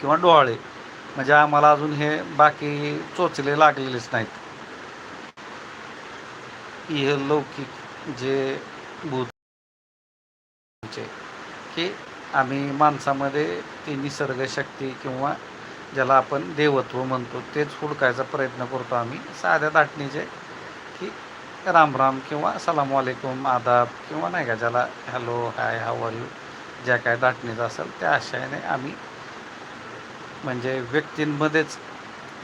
किंवा डोहाळे. म्हणजे आम्हाला अजून हे बाकी चोचले लागलेलेच नाहीत. हे लौकिक जे भूत की आम्ही माणसामध्ये ती निसर्गशक्ती किंवा ज्याला आपण देवत्व म्हणतो तेच हुडकायचा प्रयत्न करतो आम्ही. साध्या दाटणीचे की राम राम किंवा सलाम वालेकुम आदाब किंवा नाही का ज्याला hello hi how are you ज्या काय दाटणीचं असेल त्या आशयाने आम्ही म्हणजे व्यक्तींमध्येच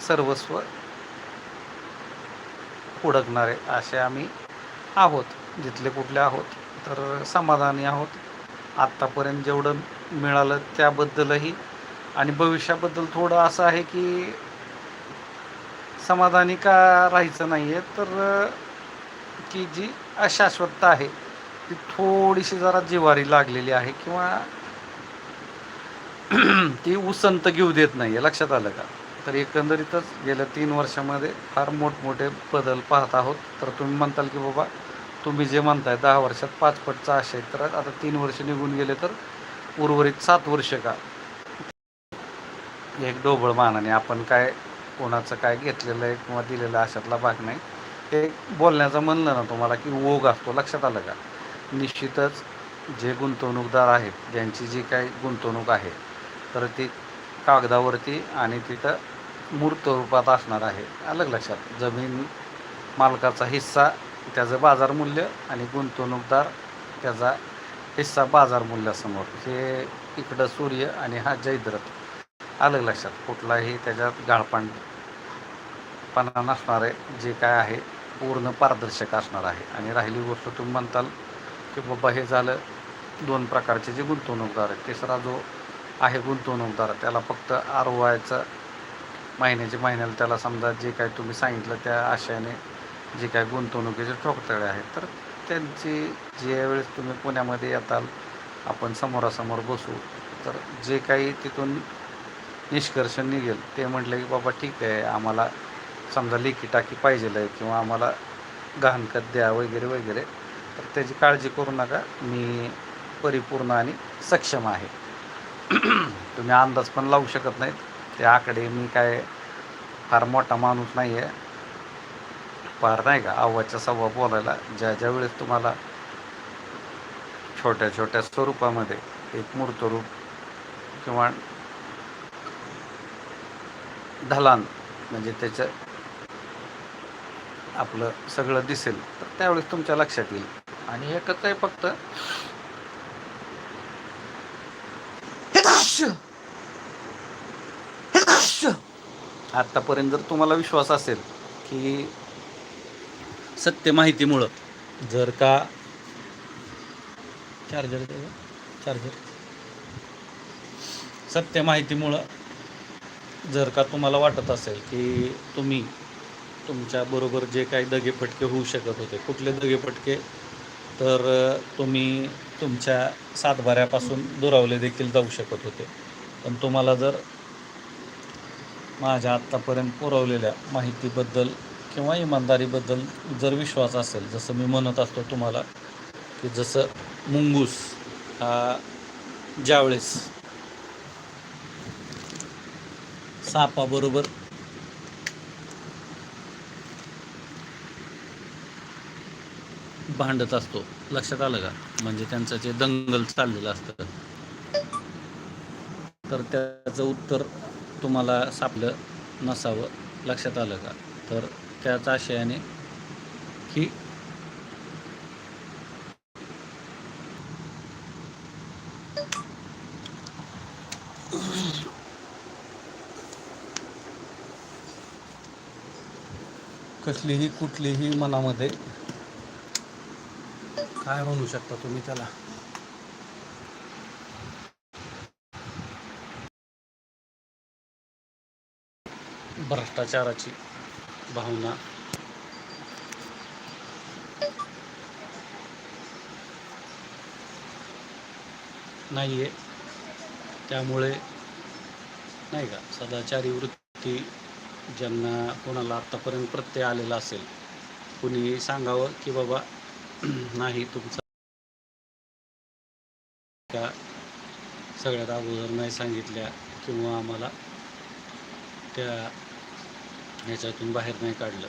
सर्वस्व उडकणारे असे आम्ही आहोत. जिथले कुठले आहोत तर समाधानी आहोत. आत्तापर्यंत जेवढं मिळालं त्याबद्दलही आणि भविष्याबद्दल थोडं असं आहे की समाधानी का राहायचं नाही आहे तर की जी अशाश्वतता आहे ती थोडीशी जरा जिवारी लागलेली आहे किंवा ती उसंत घेऊ देत नाही आहे लक्षात आलं का? तर एकंदरीतच गेल्या तीन वर्षामध्ये फार मोठमोठे बदल पाहत आहोत. तर तुम्ही म्हणताल की बाबा तुम्ही जे म्हणताय दहा वर्षात पाच पटचा आशय तर आता तीन वर्ष निघून गेले तर उर्वरित सात वर्ष का? एक ढोबळ मानाने आपण काय कोणाचं काय घेतलेलं आहे किंवा दिलेलं अशातला भाग नाही. हे बोलण्याचं म्हणलं ना तुम्हाला की ओघ असतो लक्षात आलं का? निश्चितच जे गुंतवणूकदार आहेत ज्यांची जी काही गुंतवणूक आहे तर ती कागदावरती आणि तिथं मूर्त रूपात असणार आहे. अलग लक्षात. जमीन मालकाचा हिस्सा त्याचं बाजारमूल्य आणि गुंतवणूकदार त्याचा हिस्सा बाजारमूल्यासमोर हे इकडं सूर्य आणि हा जयद्रथ. अलग लक्षात. कुठलाही त्याच्यात गाळपणपणा नसणार आहे जे काय आहे पूर्ण पारदर्शक असणार आहे. आणि राहिली गोष्ट तुम्ही म्हणताल की बाबा हे झालं दोन प्रकारचे जे गुंतवणूकदार आहेत तिसरा जो आहे गुंतवणूकदार. त्याला फक्त आर ओ आयचं महिन्याच्या महिन्याला त्याला समजा जे काय तुम्ही सांगितलं त्या आशयाने जे काय गुंतवणुकीचे ठोकतळे आहेत तर त्यांची ज्यावेळेस तुम्ही पुण्यामध्ये येताल आपण समोरासमोर बसू तर जे काही तिथून निष्कर्ष निघेल ते म्हटलं की बाबा ठीक आहे आम्हाला समजा लेखी टाकी पाहिजे आहे किंवा आम्हाला गहाणखत द्या वगैरे वगैरे तर त्याची काळजी करू नका मी परिपूर्ण आणि सक्षम आहे. तुम्ही अंदाज पण लावू शकत नाहीत. ते आकडे मी काय फार मोठा माणूस नाही आहे फार नाही का आव्हाच्या सव्वा बोलायला. ज्या ज्या वेळेस तुम्हाला छोट्या छोट्या स्वरूपामध्ये एक मूर्तरूप किंवा ढलान म्हणजे त्याचं आपलं सगळं दिसेल तर त्यावेळेस तुमच्या लक्षात येईल. आणि एकच आहे फक्त आत्तापर्यंत जर तुम्हाला विश्वास असेल की सत्य माहितीमुळं जर का चार्जर चार्जर. सत्य माहितीमुळं जर का तुम्हाला वाटत असेल की तुम्ही तुमच्याबरोबर जे काही दगेफटके होऊ शकत होते कुठले दगेफटके तर तुम्ही तुमच्या सातबाऱ्यापासून दुरावले देखील जाऊ शकत होते. पण तुम्हाला जर माझ्या आत्तापर्यंत पुरवलेल्या माहितीबद्दल किंवा इमानदारीबद्दल जर विश्वास असेल जसं मी म्हणत असतो तुम्हाला की जसं मुंगूस हा ज्यावेळेस सापाबरोबर भांडत असतो. लक्षात आलं का? म्हणजे त्यांचं जे दंगल चाललेलं असतं. तर त्याचं उत्तर तुम्हाला सापलं नसावं. लक्षात आलं का? तर त्याच आशयाने की कसलीही कुठलीही मनामध्ये काय म्हणू शकता तुम्ही त्याला? भ्रष्टाचाराची भावना. नाही आहे त्यामुळे नाही का सदाचारी वृत्ती ज्यांना कोणाला आत्तापर्यंत प्रत्यय आलेला असेल कुणी सांगावं की बाबा नाही तुमचा का सगळ्यात अगोदर नाही सांगितल्या किंवा आम्हाला त्या ह्याच्यातून बाहेर नाही काढलं.